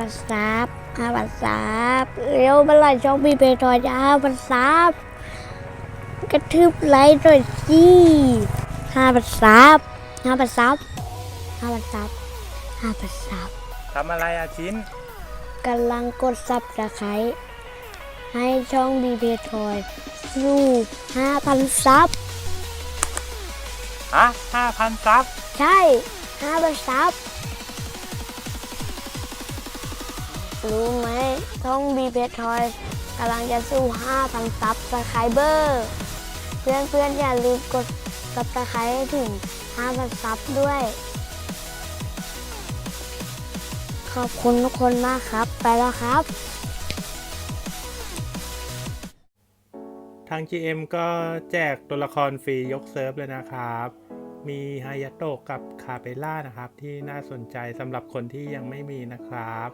พันซับห้าพันซับเร็วเมื่อไหร่ช่องมีเพจทอยจะห้าพันซับกระทืบไลค์หน่อยสิห้าพันซับห้าพันซับห้าพันซับห้าพันซับทำอะไรอาชิ้นกำลังกดซับสไครต์ให้ช่องมีเพจทอยสู้ห้าพันซับฮะห้าพันซับ ใช่ห้าพันซับ รู้ไหมช่องบีเพจทอยกำลังจะสู้ 5,000 ซับสไครเบอร์ เพื่อนเพื่อนๆอย่าลืมกดซับสไครให้ถึง 5,000 ซับด้วย ขอบคุณทุกคนมากครับ ไปแล้วครับ ทาง GM ก็แจกตัวละครฟรียกเซิร์ฟเลยนะครับมีฮายาโตะกับคาเปล่านะครับ ที่น่าสนใจสำหรับคนที่ยังไม่มีนะครับ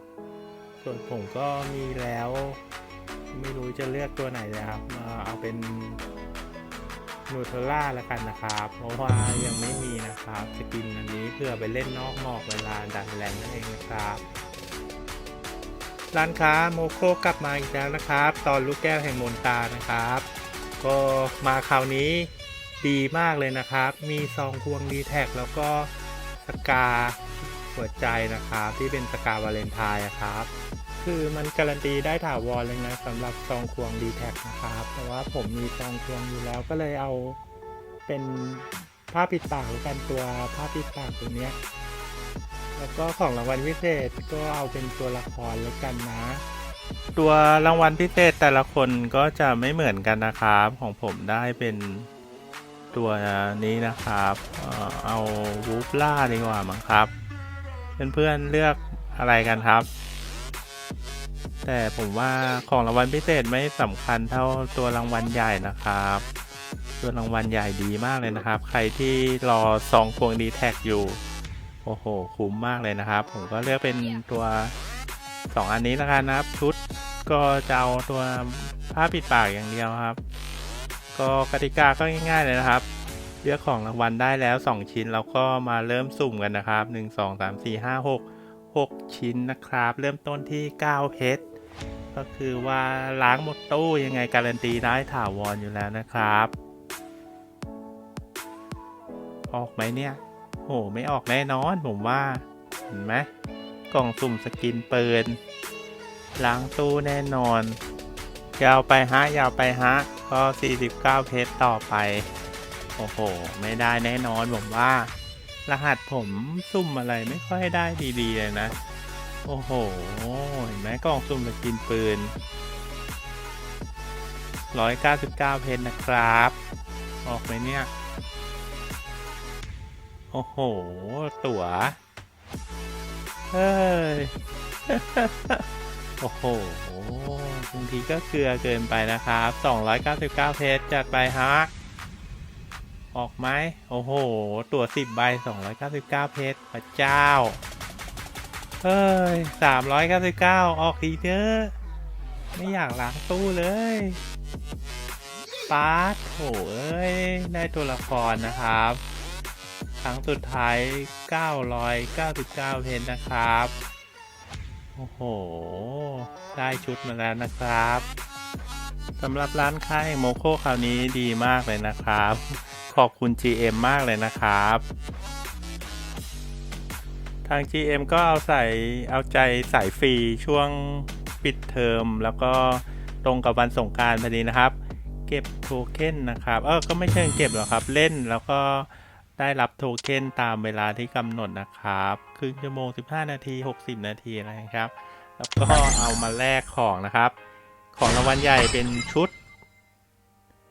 ส่วนผมก็มีแล้ว ไม่รู้จะเลือกตัวไหนเลยครับเอาเป็นนูเทลล่าแล้วกันนะครับ เพราะว่ายังไม่มีนะครับสกินอันนี้เพื่อไปเล่นนอกหมอกเวลาดันแรงนั่นเองนะครับร้านค้าโมโคกลับมาอีกแล้วนะครับ ตอนลูกแก้วแห่งมนตานะครับ ก็มาคราวนี้ดีมากเลยนะครับ มีซองควงดีแท็กแล้วก็สกาหัวใจนะครับ ที่เป็นสกาวาเลนไทน์อะครับ คือมันการันตีได้ถาวรเลยนะสำหรับซองควงดีแท็กนะครับแต่ว่าผมมีซองควงอยู่แล้วก็เลยเอาเป็นผ้าปิดปากหรือกันตัวผ้าปิดปากตัวเนี้ยแล้วก็ของรางวัลพิเศษก็เอาเป็นตัวละครแล้วกันนะ ตัวรางวัลพิเศษแต่ละคนก็จะไม่เหมือนกันนะครับ ของผมได้เป็นตัวนี้นะครับ เอ่อเอาวูฟล่าดีกว่ามั้งครับ เพื่อนๆเลือกอะไรกันครับ แต่ผมว่าของรางวัลพิเศษไม่สำคัญเท่าตัวรางวัลใหญ่นะครับ ตัวรางวัลใหญ่ดีมากเลยนะครับ ใครที่รอซองพวงดีแท็กอยู่ โอ้โห คุ้มมากเลยนะครับ ผมก็เลือกเป็นตัว 2 อันนี้แล้วกันนะครับ ชุดก็จะเอาตัวผ้าปิดปากอย่างเดียวครับ ก็กติกาก็ง่าย ๆ เลยนะครับ เลือกของรางวัลได้แล้ว 2 ชิ้นแล้วก็มาเริ่มสุ่มกันนะครับ 1 2 3 4 5 6 6 ชิ้นนะครับ เริ่มต้นที่9เพชร ก็คือว่าล้างหมดตู้ยังไงการันตีได้ถาวรอยู่แล้วนะครับ ออกไหมเนี่ย โหไม่ออกแน่นอนผมว่า เห็นไหมกล่องสุ่มสกินเปืนล้างตู้แน่นอน ยาวไปฮะ ยาวไปฮะ ก็ 49 เพชรต่อไป โอ้โห ไม่ได้แน่นอนผมว่า รหัสผมซุ่มอะไรไม่ค่อยได้ดีๆเลยนะ โอ้โห เห็นไหมกล่องสุ่มสกินปืน 199 เพชรนะครับ ออกไหมเนี่ย โอ้โห ตั๋ว เฮ้ย โอ้โหบางทีก็เกลือเกินไปนะครับ 299 เพชรจัดไปฮะ ออกไหม โอ้โห ตั๋ว10 ใบ 299 เพชรพระเจ้า เฮ้ย399ออกทีเถอะไม่อยากล้างตู้เลยปาร์ตโถเอ้ย ได้ตัวละครนะครับ ครั้งสุดท้าย 999 เพนนะครับ โอ้โห ได้ชุดมาแล้วนะครับสำหรับร้านค้าแห่งโมโคคราวนี้ดีมากเลยนะครับ ขอบคุณ GM มากเลยนะครับ ทาง GM ก็เอาใส่เอาใจสายฟรีช่วงปิดเทอมแล้วก็ตรงกับวันสงการพอดีนะครับ เก็บโทเค็นนะครับ เออก็ไม่เชิงเก็บหรอกครับ เล่นแล้วก็ได้รับโทเค็นตามเวลาที่กำหนดนะครับ ครึ่งชั่วโมง 15 นาที 60 นาทีนะครับ แล้วก็เอามาแลกของนะครับ ของรางวัลใหญ่เป็นชุด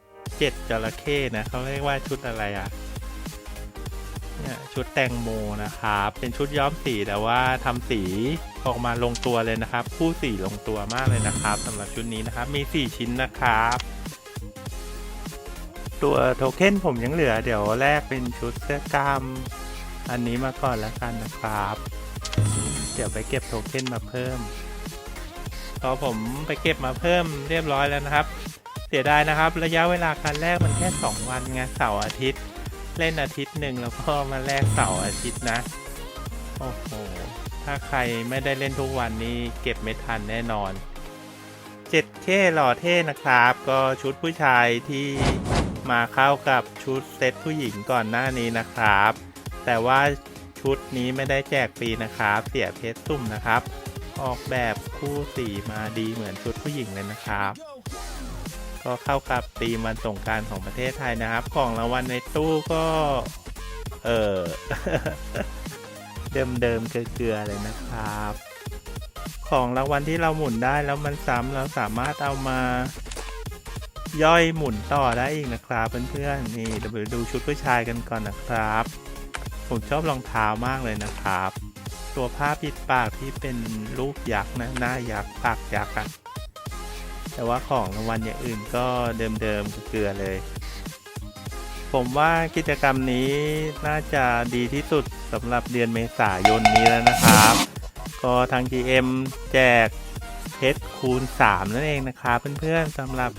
7จระเข้นะเขาเรียกว่าชุดอะไรอะ เนี่ยชุดแตงโมนะครับ เป็นชุดย้อมสีแต่ว่าทำสีออกมาลงตัวเลยนะครับ คู่สีลงตัวมากเลยนะครับสำหรับชุดนี้นะครับ มี 4 ชิ้นนะครับ ตัวโทเค็นผมยังเหลือ เดี๋ยวแรกเป็นชุดเสื้อกล้ามอันนี้มาก่อนแล้วกันนะครับ เดี๋ยวไปเก็บโทเค็นมาเพิ่มพอผมไปเก็บมาเพิ่มเรียบร้อยแล้วนะครับ เสียดายนะครับ ระยะเวลาการแรกมันแค่ 2 วันไงเสาร์อาทิตย์ เล่นอาทิตย์หนึ่งแล้วก็มาแลกเสาร์อาทิตย์นะ โอ้โห ถ้าใครไม่ได้เล่นทุกวันนี้เก็บไม่ทันแน่นอน 7K หล่อเท่นะครับ ก็ชุดผู้ชายที่มาเข้ากับชุดเซตผู้หญิงก่อนหน้านี้นะครับ แต่ว่าชุดนี้ไม่ได้แจกฟรีนะครับ เสียเพชรสุ่มนะครับ ออกแบบคู่สีมาดีเหมือนชุดผู้หญิงเลยนะครับ ก็เข้ากับธีมวันสงการของประเทศไทยนะครับ ของรางวัลในตู้ก็ เออเดิมๆเกลือๆเลยนะครับ ของรางวัลที่เราหมุนได้แล้วมันซ้ำเราสามารถเอามาย่อยหมุนต่อได้อีกนะครับเพื่อนๆนี่เดี๋ยวไปดูชุดผู้ชายกันก่อนนะครับ ผมชอบรองเท้ามากเลยนะครับ ตัวผ้าปิดปากที่เป็นรูปยักษ์นะหน้ายักษ์ปากยักษ์อะ แต่ว่าของรางวัลอย่างอื่นก็เดิมๆเกลือเลย ผมว่ากิจกรรมนี้น่าจะดีที่สุดสำหรับเดือนเมษายนนี้แล้วนะครับ ก็ทาง GM แจกเพชรคูณ 3 นั่นเองนะครับเพื่อนๆสำหรับ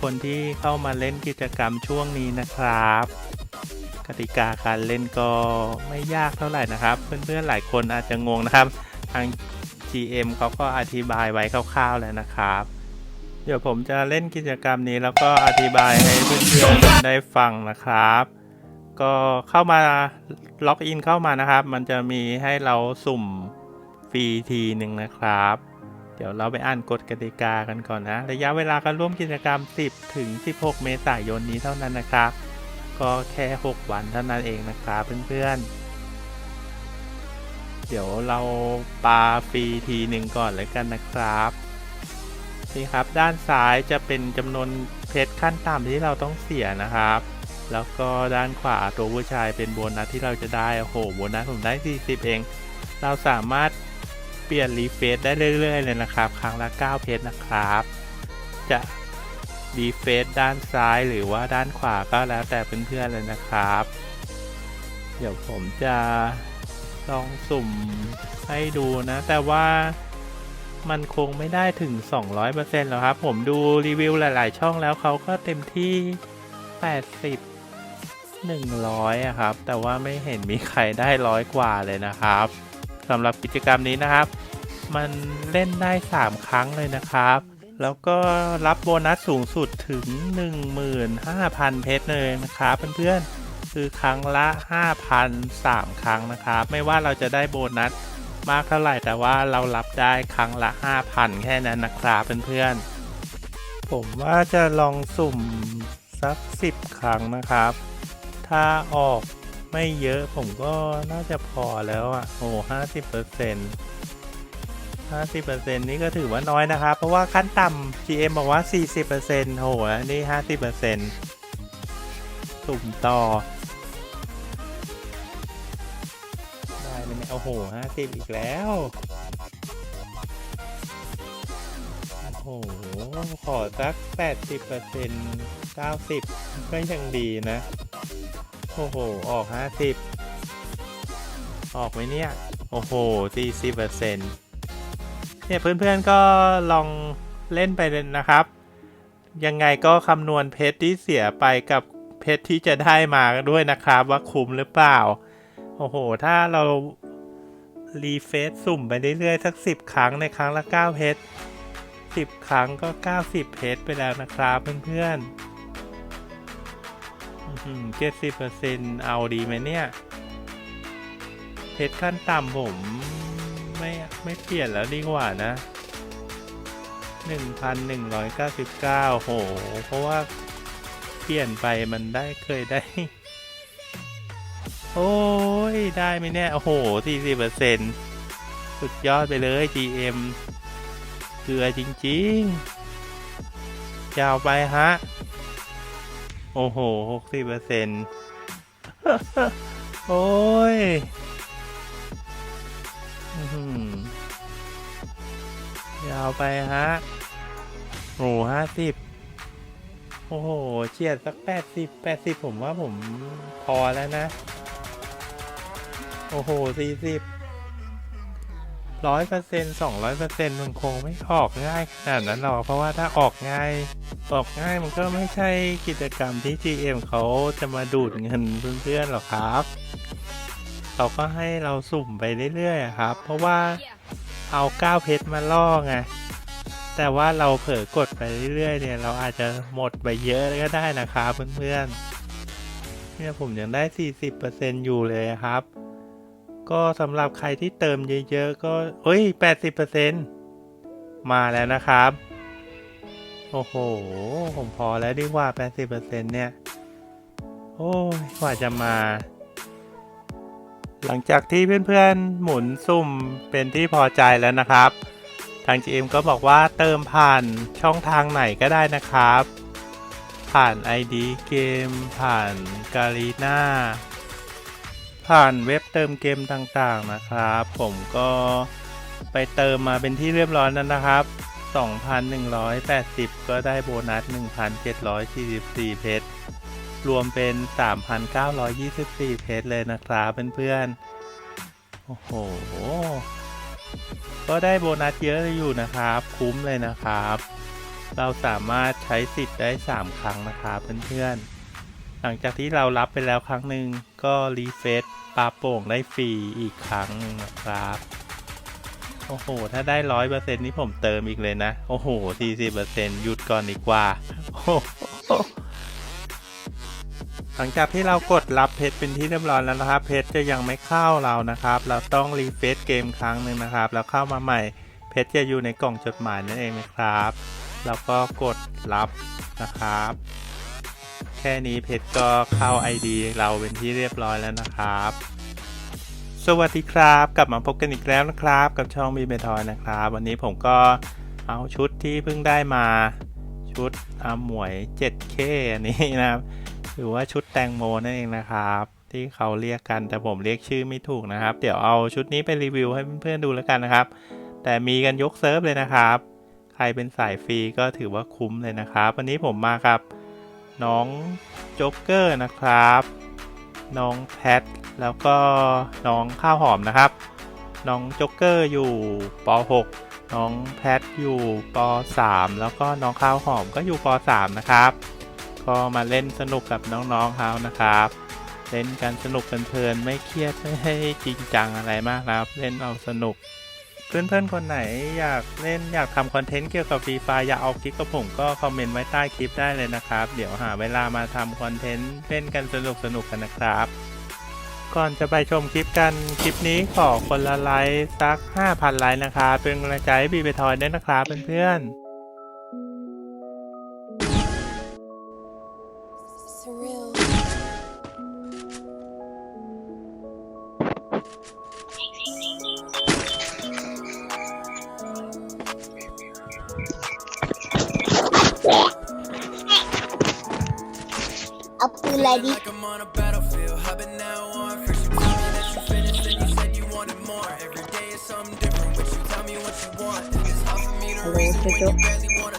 คนที่เข้ามาเล่นกิจกรรมช่วงนี้นะครับ กติกาการเล่นก็ไม่ยากเท่าไหร่นะครับ เพื่อนๆหลายคนอาจจะงงนะครับ ทาง GM เขาก็อธิบายไว้คร่าวๆแล้วนะครับ เดี๋ยวผมจะเล่นกิจกรรมนี้แล้วก็อธิบายให้เพื่อนๆได้ฟังนะครับ ก็เข้ามาล็อกอินเข้ามานะครับ มันจะมีให้เราสุ่มฟรีทีหนึ่งนะครับ เดี๋ยวเราไปอ่านกฎกติกากันก่อนนะ ระยะเวลาการร่วมกิจกรรม 10 ถึง 16 เมษายนนี้เท่านั้นนะครับ ก็แค่ 6 วันเท่านั้นเองนะครับเพื่อนๆ เดี๋ยวเราปาฟรีทีหนึ่งก่อนเลยกันนะครับ นี่ครับ ด้านซ้ายจะเป็นจำนวนเพชรขั้นต่ำที่เราต้องเสียนะครับ แล้วก็ด้านขวาตัวผู้ชายเป็นโบนัสที่เราจะได้ โอ้โห โบนัสผมได้ 40 เอง เราสามารถเปลี่ยนรีเฟซได้เรื่อย ๆ เลยนะครับ ครั้งละ 9 เพชรนะครับ จะรีเฟซด้านซ้ายหรือว่าด้านขวาก็แล้วแต่เพื่อนๆเลยนะครับ เดี๋ยวผมจะลองสุ่มให้ดูนะ แต่ว่า มันคงไม่ได้ถึง 200%หรอกครับ ผมดูรีวิวหลาย ๆ ช่องแล้วเขาก็เต็มที่ 80 100อะครับ แต่ว่าไม่เห็นมีใครได้ร้อยกว่าเลยนะครับสำหรับกิจกรรมนี้นะครับ มันเล่นได้ 3 ครั้งเลยนะครับ แล้วก็รับโบนัสสูงสุดถึง 15,000 เพชรเลยนะครับเพื่อนๆคือครั้งละ 5,000 3 ครั้งนะครับ ไม่ว่าเราจะได้โบนัส มากเท่าไหร่แต่ว่าเรารับได้ครั้งละ 5,000 แค่นั้นนะครับเพื่อนๆ ผมว่าจะลองสุ่มสัก 10 ครั้งนะครับ ถ้าออกไม่เยอะผมก็น่าจะพอแล้วอะ โอ้ห้าสิบเปอร์เซ็นต์ห้าสิบเปอร์เซ็นต์นี่ก็ถือว่าน้อยนะครับ เพราะว่าขั้นต่ำ GM บอกว่าสี่สิบเปอร์เซ็นต์โหนนี่ห้าสิบเปอร์เซ็นต์สุ่มต่อ โอ้โหห้าสิบอีกแล้ว โอ้โห ขอสักแปดสิบเปอร์เซ็นต์เก้าสิบก็ยังดีนะ โอ้โห ออกห้าสิบออกไหมเนี่ย โอ้โหสี่สิบเปอร์เซ็นต์เนี่ยเพื่อนๆก็ลองเล่นไปเลยนะครับ ยังไงก็คำนวณเพชรที่เสียไปกับเพชรที่จะได้มาด้วยนะครับ ว่าคุ้มหรือเปล่า โอ้โห ถ้าเรา รีเฟซสุ่มไปเรื่อยๆ สักสิบครั้งในครั้งละเก้าเพชรสิบครั้งก็เก้าสิบเพชรไปแล้วนะครับเพื่อนๆเจ็ดสิบเปอร์เซ็นต์เอาดีไหมเนี่ย เพชรขั้นต่ำผมไม่ไม่เปลี่ยนแล้วดีกว่านะหนึ่งพันหนึ่งร้อยเก้าสิบเก้าโห เพราะว่าเปลี่ยนไปมันได้เคยได้ โอ้ ย ได้ไหมเนี่ย โอ้โหสี่สิบเปอร์เซ็นสุดยอดไปเลย GM เกลือจริงๆ ยาวไปฮะ โอ้โหหกสิบเปอร์เซ็นโอ้ยยาวไปฮะโอ้ห้าสิบโอ้โหเฉียดสักแปดสิบแปดสิบผมว่าผมพอแล้วนะ โอ้โหสี่สิบร้อยเปอร์เซ็นต์สองร้อยเปอร์เซ็นต์มันคงไม่ออกง่ายขนาดนั้นหรอก เพราะว่าถ้าออกง่าย ออกง่ายมันก็ไม่ใช่กิจกรรมที่ GM เขาจะมาดูดเงินเพื่อนๆหรอกครับเขาก็ให้เราสุ่มไปเรื่อยๆครับ เพราะว่าเอาก้าวเพชรมาล่อไงแต่ว่าเราเผลอกดไปเรื่อยๆเนี่ยเราอาจจะหมดไปเยอะก็ได้นะครับเพื่อนๆเนี่ยผมยังได้ 40%อยู่เลยครับ ก็สำหรับใครที่เติมเยอะๆก็เอ้ย 80%มาแล้วนะครับ โอ้โห ผมพอแล้วดีกว่า 80%เนี่ย โอ้ยกว่าจะมา หลังจากที่เพื่อนๆ หมุนซุ่มเป็นที่พอใจแล้วนะครับ ทาง GM ก็บอกว่าเติมผ่านช่องทางไหนก็ได้นะครับ ผ่าน ID เกม ผ่านกาลีนา ผ่านเว็บเติมเกมต่างๆนะครับ ผมก็ไปเติมมาเป็นที่เรียบร้อยแล้วนะครับ 2,180 ก็ได้โบนัส 1,744 เพชร รวมเป็น 3,924 เพชรเลยนะครับเพื่อนๆ โอ้โห ก็ได้โบนัสเยอะอยู่นะครับ คุ้มเลยนะครับ เราสามารถใช้สิทธิ์ได้ 3 ครั้งนะครับเพื่อนๆ หลังจากที่เรารับไปแล้วครั้งหนึ่งก็รีเฟซปลาโป่งได้ฟรีอีกครั้งนึงนะครับ โอ้โห ถ้าได้ร้อยเปอร์เซ็นต์นี่ผมเติมอีกเลยนะ โอ้โหสี่สิบเปอร์เซ็นต์หยุดก่อนดีกว่าหหลังจากที่เรากดรับเพชรเป็นที่เรียบร้อยแล้วนะครับ เพชรจะยังไม่เข้าเรานะครับ เราต้องรีเฟซเกมครั้งหนึ่งนะครับ แล้วเข้ามาใหม่ เพชรจะอยู่ในกล่องจดหมายนั่นเองนะครับ แล้วก็กดรับนะครับ แค่นี้เพชรก็เข้า ID เราเป็นที่เรียบร้อยแล้วนะครับ สวัสดีครับ กลับมาพบกันอีกแล้วนะครับ กับช่องมีเบทอยนะครับ วันนี้ผมก็เอาชุดที่เพิ่งได้มาชุดอาหมวย 7K อันนี้นะครับ หรือว่าชุดแตงโมนั่นเองนะครับ ที่เขาเรียกกันแต่ผมเรียกชื่อไม่ถูกนะครับ เดี๋ยวเอาชุดนี้ไปรีวิวให้เพื่อนๆดูแล้วกันนะครับ แต่มีกันยกเซิร์ฟเลยนะครับ ใครเป็นสายฟรีก็ถือว่าคุ้มเลยนะครับ วันนี้ผมมากับ น้องโจ๊กเกอร์นะครับ น้องแพท แล้วก็น้องข้าวหอมนะครับ น้องโจ๊กเกอร์อยู่ป .6 น้องแพทอยู่ป .3 แล้วก็น้องข้าวหอมก็อยู่ป .3 นะครับ ก็มาเล่นสนุกกับน้องๆเขานะครับ เล่นกันสนุกเพลินๆไม่เครียดไม่ให้จริงจังอะไรมากนะครับ เล่นเอาสนุก เพื่อนๆ คนไหนอยากเล่นอยากทำคอนเทนต์เกี่ยวกับฟรีไฟอยากเอาคลิปกับผมก็คอมเมนต์ไว้ใต้คลิปได้เลยนะครับ เดี๋ยวหาเวลามาทำคอนเทนต์เล่นกันสนุกสนุกกันนะครับ ก่อนจะไปชมคลิปกันคลิปนี้ขอคนละไลค์สัก 5,000 ไลค์นะครับเป็นกำลังใจให้บีเบทอยด้วยนะครับเพื่อนๆ I really wanna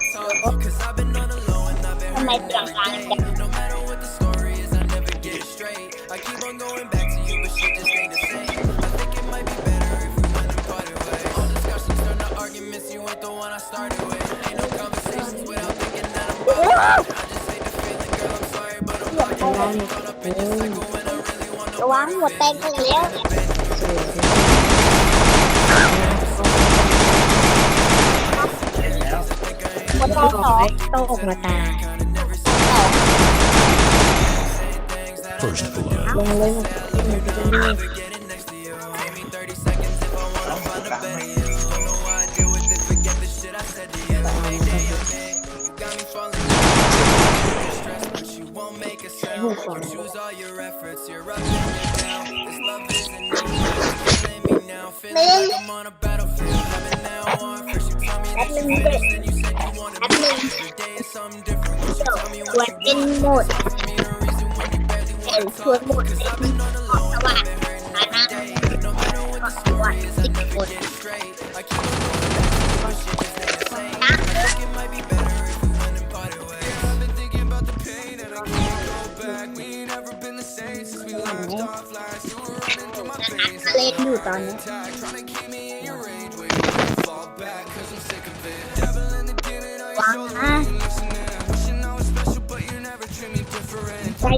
ระวังหัวแตงกันแล้ว คนเราสองโตออกมาตา First blood. ลงเลยมันมันจะได้ไม่ getting next to you. Give me 30 seconds if I wanna เป็น you หม want. ด For me to reason when you barely เห็น wanna ชวน talk. หมด Cause เป็น I've been on the หม low ด and ว่า I've been hurting ฐานะ every day. No matter what the ว่า story is, I สิบ never คน get it straight. I keep on going back to you, but shit just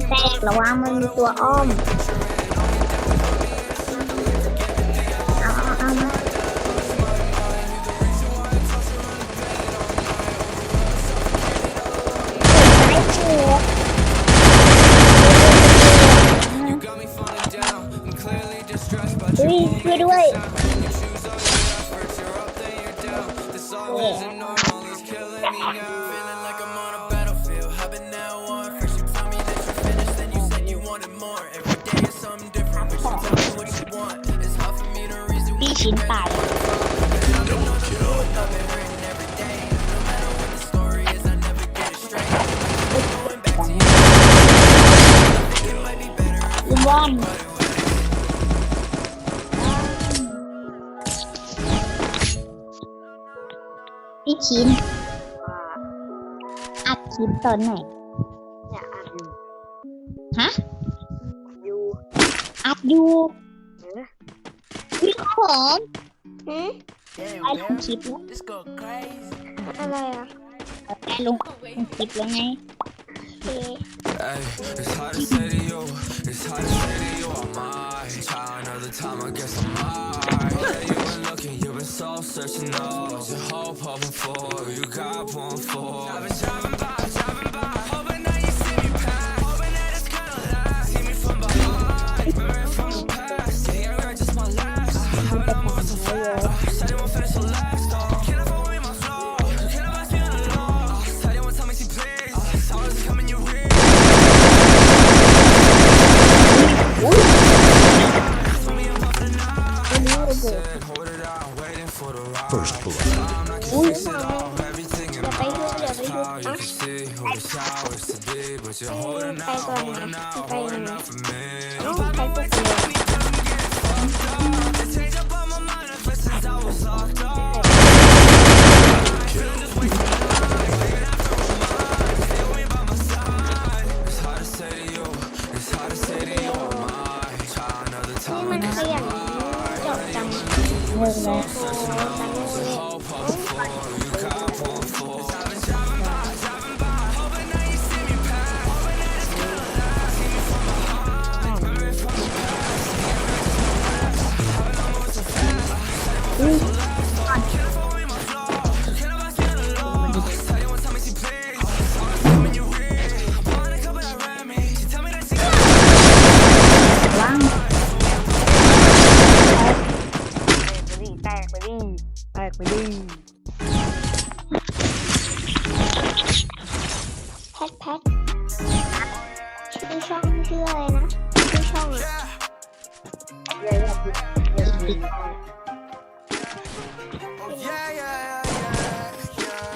แตกระวังมันมีตัวอ้อม พี่คินอัดคลิปตอนไหนเะอัดอยู่ฮะ อยู่อัดอยู่เออพี่คผมไอลงคลิปแล้วอะไรอะไอลงคลิปแล้วไง โอเค Hey, it's hard to say to you, it's hard to say to you, I might Try another time, I guess I might Yeah, you've been looking, you've been soul searching, oh. no Your hope, hoping for, you got one for. I've been driving by, driving by. muito.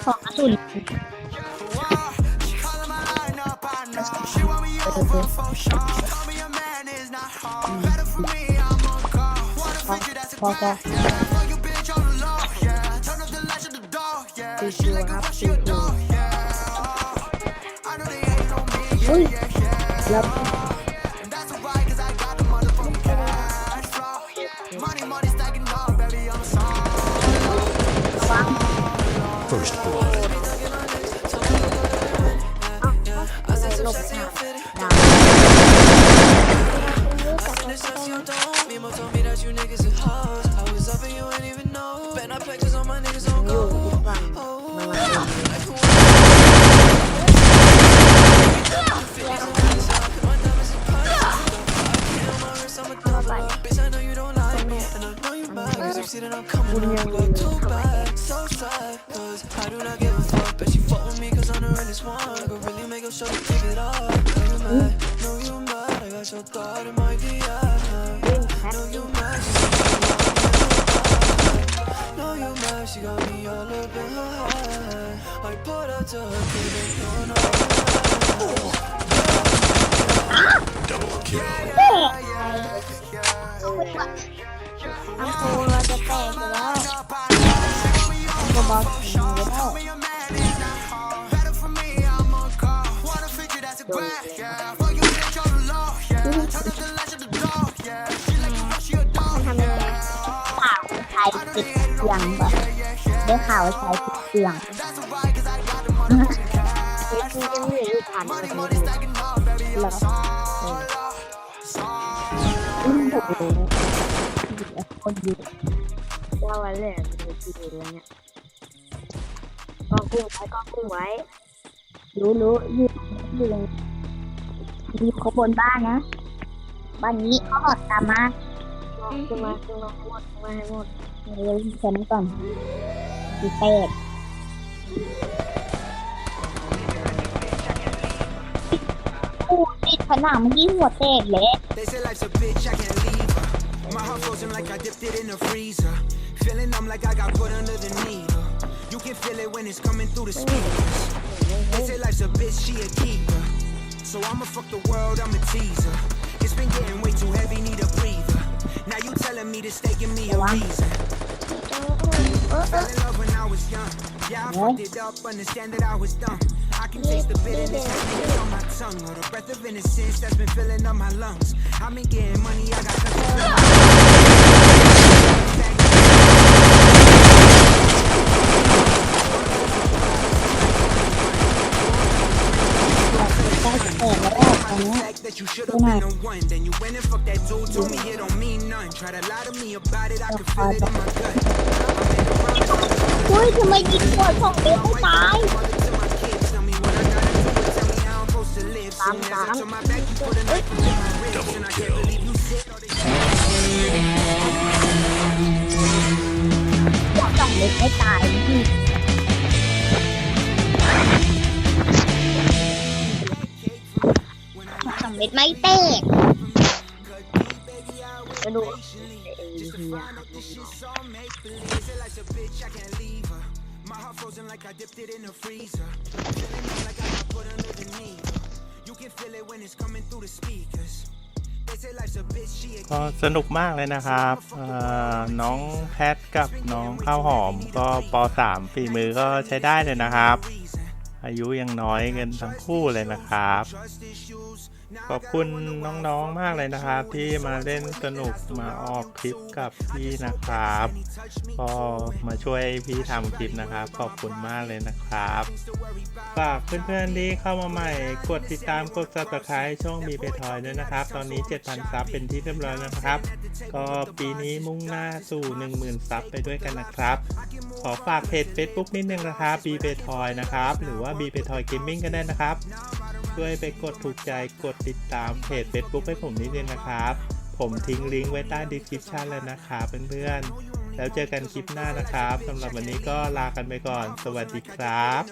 好，这里。对对对。嗯，好，花花。这是我阿飞哥。喂，来。 ทีเวลมันทำยังขาวใช้ติดเสียงแบบได้ข่าวใช้ติดเสียงคือยังไม่ได้ผ่านเลยหรออืมผมรู้คนดีว่าวันแรกเป็นดีแล้วเนี่ย นิ่งไว้กล้องนิ่งไว้ รู้รู้ยืดยืดเลยมีอยู่ข้างบนบ้านนะ บ้านนี้เขาหอดตามมาขึ้นมาขึ้นมาให้หมดขึ้นมาให้หมดเร็วเข็มก่อนดีเตกโอ้ติดผนังเมื่อกี้หัวเตกเลย They say life's a bitch, I can't leave her. My heart frozen like I dipped it in the freezer. Feeling numb like I got put under the needle. You can feel it when it's coming through the speakers. They say life's a bitch, she a keeper. So I'ma fuck the world, I'm a teaser. It's been getting way too heavy, need a breather. Now you telling me to stay, give me a reason. Fell in love when I was young. Yeah, I fucked it up, understand that I was dumb. I can taste the bitterness that lingers on my tongue, or the breath of innocence that's been filling up my lungs. I've been getting money, I got that you should have been the one. Then you went and fucked that dude, told me it don't mean none. Try to lie to me about it, I can feel it in my gut. เฮ้ยทำไมยิงหัวสองเมตรไม่ตาย Mother to my kids, tell me what I gotta do, but tell me how I'm supposed to live. Soon as I turn my back, you put a knife into my ribs, and I can't believe you said all this. หัวสองเมตรไม่ตายพี่ เมตรไม่แตกกระดูก Just to find out this shit's all make believe. Say life's a bitch, I can't leave her. My heart frozen like I dipped it in the freezer. Feeling numb like I got put under the needle. You can feel it when it's coming through the speakers. They say life's a bitch, she a ก็สนุกมากเลยนะครับเอ่อน้องแพทกับน้องข้าวหอมก็ป .3 ฝีมือก็ใช้ได้เลยนะครับ reason. อายุยังน้อยกันทั้งคู่เลยนะครับ Trust issues. Now ขอบคุณน้องๆมากเลยนะครับ ที่มาเล่นสนุกมาออกคลิปกับพี่นะครับก็มาช่วยพี่ทำคลิปนะครับ ขอบคุณมากเลยนะครับฝากเพื่อนๆที่เข้ามาใหม่ กดติดตามกด subscribe ช่องมีเปทอยด้วยนะครับ ตอนนี้ 7,000 ซับเป็นที่เรียบร้อยแล้วนะครับ ก็ปีนี้มุ่งหน้าสู่ 10,000 ซับไปด้วยกันนะครับ ขอฝากเพจ Facebook นิดนึงนะครับ b ีเ t ทอยนะครับ หรือว่า b ีเ t ทอยเกมมิ่งก็ได้นะครับ ช่วยไปกดถูกใจกดติดตามเพจ Facebook ให้ผมนิดนึงนะครับ ผมทิ้งลิงก์ไว้ใต้ดีสคริปชันแล้วนะครับเพื่อนๆ แล้วเจอกันคลิปหน้านะครับสำหรับวันนี้ก็ลากันไปก่อน สวัสดีครับ